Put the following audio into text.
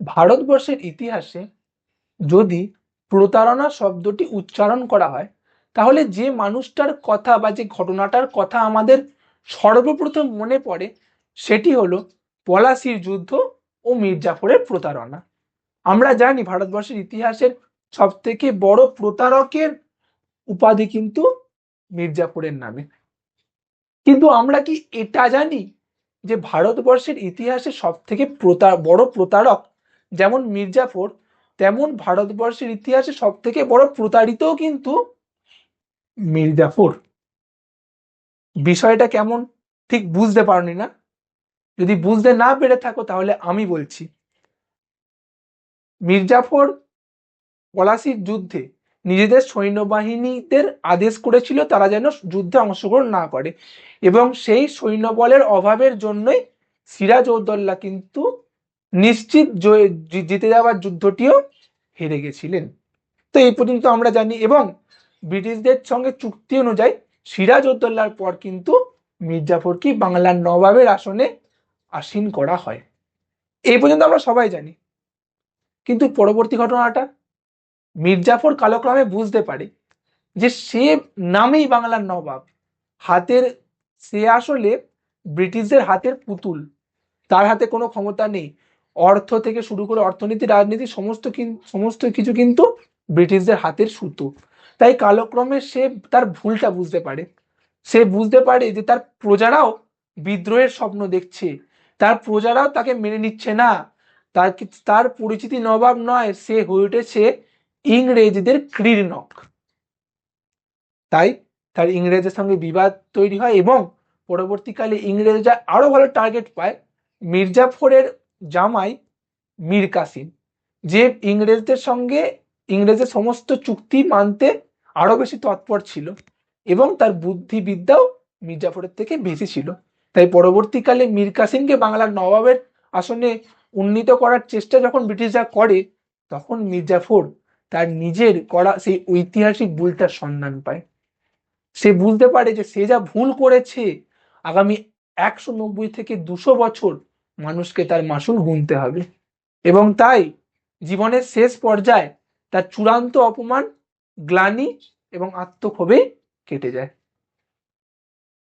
ভারতবর্ষের ইতিহাসে যদি প্রতারণা শব্দটি উচ্চারণ করা হয়, তাহলে যে মানুষটার কথা বা যে ঘটনাটার কথা আমাদের সর্বপ্রথম মনে পড়ে, সেটি হলো পলাশির যুদ্ধ ও মির্জাফরের প্রতারণা। আমরা জানি ভারতবর্ষের ইতিহাসের সব থেকে বড় প্রতারকের উপাধি কিন্তু মির্জাফরের নামে। কিন্তু আমরা কি এটা জানি যে ভারতবর্ষের ইতিহাসে সব থেকে বড় প্রতারক যেমন মির্জাফর, তেমন ভারতবর্ষের ইতিহাসে সব থেকে বড় প্রতারিতও কিন্তু মির্জাফর। বিষয়টা কেমন ঠিক বুঝতে পারনি না? যদি বুঝতে না পেরে থাকো তাহলে আমি বলছি। মির্জাফর পলাশির যুদ্ধে নিজেদের সৈন্যবাহিনীদের আদেশ করেছিল তারা যেন যুদ্ধে অংশগ্রহণ না করে এবং সেই সৈন্যবলের অভাবের জন্যই সিরাজউদ্দৌলা কিন্তু নিশ্চিত জিতে যাওয়ার যুদ্ধটিও হেরে গেছিলেন। তো এই পর্যন্ত আমরা জানি এবং ব্রিটিশদের সঙ্গে চুক্তি অনুযায়ী সিরাজউদ্দৌলার পর কিন্তু মির্জাফরকে বাংলার নবাবের আসনে আসীন করা হয়। এই পর্যন্ত আমরা সবাই জানি। কিন্তু পরবর্তী ঘটনাটা, মির্জাফর কালক্রমে বুঝতে পারে যে সে নামেই বাংলার নবাব। হাতের, সে আসলে ব্রিটিশদের হাতের পুতুল। তার হাতে কোনো ক্ষমতা নেই। অর্থ থেকে শুরু করে অর্থনীতি, রাজনীতি, সমস্ত সমস্ত কিছু কিন্তু ব্রিটিশদের হাতের সুতো। তাই কালক্রমে সে তার ভুলটা বুঝতে পারে। সে বুঝতে পারে যে তার প্রজারাও বিদ্রোহের স্বপ্ন দেখছে। তার প্রজারাও তাকে মেনে নিচ্ছে না। তার তার পরিচিতি নবাব নয়, সে হয়ে উঠেছে ইংরেজদের ক্রীড়নক তাই তার ইংরেজের সঙ্গে বিবাদ তৈরি হয় এবং পরবর্তীকালে ইংরেজরা আরও ভালো টার্গেট পায়। মির্জাফরের জামাই মীর কাসিম, যে ইংরেজদের সঙ্গে ইংরেজের সমস্ত চুক্তি মানতে আরও বেশি তৎপর ছিল এবং তার বুদ্ধিবিদ্যাও মির্জাফরের থেকে বেশি ছিল। তাই পরবর্তীকালে মীর কাসিমকে বাংলার নবাবের আসনে উন্নীত করার চেষ্টা যখন ব্রিটিশরা করে, তখন মির্জাফর তার নিজের করা সেই ঐতিহাসিক ভুলটার সন্ধান পায়। সে বুঝতে পারে যে সে যা ভুল করেছে, আগামী একশো নব্বই থেকে দুশো বছর মানুষকে তার মাসুল গুনতে হবে। এবং তাই জীবনের শেষ পর্যায়ে তার চূড়ান্ত অপমান, গ্লানি এবং আত্মক্ষোভে কেটে যায়।